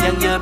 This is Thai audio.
น